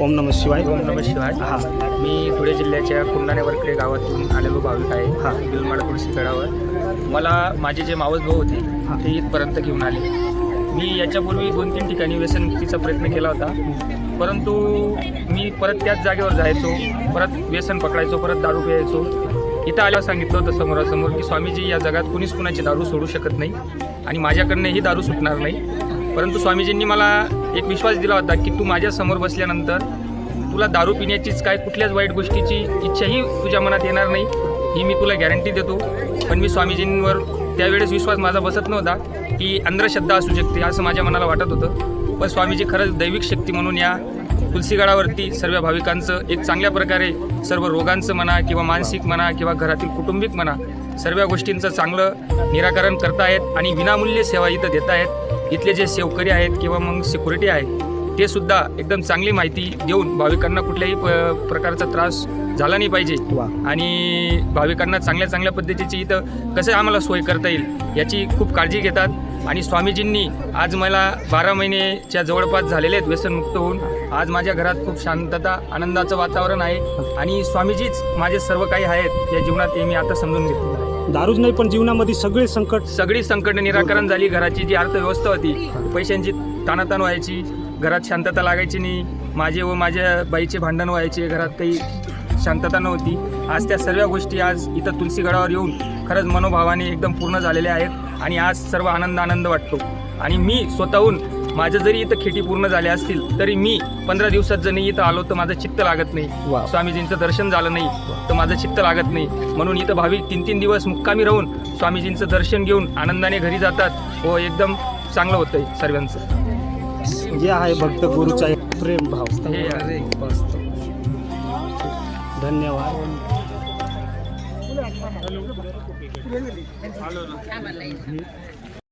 ओम नम शिवाय. ओम नम शिवाय. हा. मी धुळे जिल्ह्याच्या कुंडाणे वरकडे गावातून आलेलो भाविक आहे. हा. बिलमाड तुळशी गडावर. मला माझे जे मावस भाऊ होते. ते इथपर्यंत घेऊन आले. मी याच्यापूर्वी दोन तीन ठिकाणी व्यसनमुक्तीचा प्रयत्न केला होता. परंतु मी परत त्याच जागेवर जायचो परत व्यसन पकडायचो परत दारू प्यायचो. इथं आल्यावर सांगितलं होतं समोरासमोर की स्वामीजी या जगात कुणीच कुणाची दारू सोडू शकत नाही आणि माझ्याकडनं ही दारू सुटणार नाही. परंतु स्वामीजींनी मला एक विश्वास दिला होता की तू माझ्यासमोर बसल्यानंतर तुला दारू पिण्याचीच काय कुठल्याच वाईट गोष्टीची इच्छाही तुझ्या मनात येणार नाही ही मी तुला गॅरंटी देतो. पण मी स्वामीजींवर त्यावेळेस विश्वास माझा बसत नव्हता की अंधश्रद्धा असू शकते असं माझ्या मनाला वाटत होतं. पण स्वामीजी खरंच दैविक शक्ती म्हणून या तुलसीगडावरती सर्व भाविकांचं एक चांगल्या प्रकारे सर्व रोगांचं म्हणा किंवा मानसिक म्हणा किंवा घरातील कुटुंबिक म्हणा सर्व गोष्टींचं चांगलं निराकरण करतायत आणि विनामूल्य सेवा इथं देत आहेत इथले जे सेवकरी आहेत किंवा मग सिक्युरिटी आहे ते सुद्धा एकदम चांगली माहिती देऊन भाविकांना कुठल्याही प प्रकारचा त्रास झाला नाही पाहिजे. आणि भाविकांना चांगल्या चांगल्या पद्धतीची इथं कसं आम्हाला सोय करता येईल याची खूप काळजी घेतात. आणि स्वामीजींनी आज मला बारा महिनेच्या जवळपास झालेले आहेत व्यसनमुक्त होऊन. आज माझ्या घरात खूप शांतता आनंदाचं वातावरण आहे. आणि स्वामीजीच माझे सर्व काही आहेत या जीवनात हे मी आता समजून घेतलेलं आहे. दारूच नाही पण जीवनामध्ये सगळे संकट सगळी संकट निराकरण झाली. घराची जी अर्थव्यवस्था होती पैशांची ताणाताण व्हायची घरात शांतता लागायची नाही. माझे व माझ्या बाईचे भांडण व्हायचे घरात काही शांतता नव्हती. आज त्या सर्व गोष्टी आज इथं तुलसीगडावर येऊन खरंच मनोभावाने एकदम पूर्ण झालेल्या आहेत आणि आज सर्व आनंद आनंद वाटतो. आणि मी स्वतःहून माझं जरी इथं खेटी पूर्ण झाल्या असतील तरी मी पंधरा दिवसात जर नाही इथं आलो तर माझं चित्त लागत नाही. वा. स्वामीजींचं दर्शन झालं नाही तर माझं चित्त लागत नाही. म्हणून इथं भाविक तीन तीन दिवस मुक्कामी राहून स्वामीजींचं दर्शन घेऊन आनंदाने घरी जातात. व एकदम चांगलं होतंय सर्वांचं. जे आहे भक्त गुरुचा एक प्रेम भाव. हे आहे. धन्यवाद.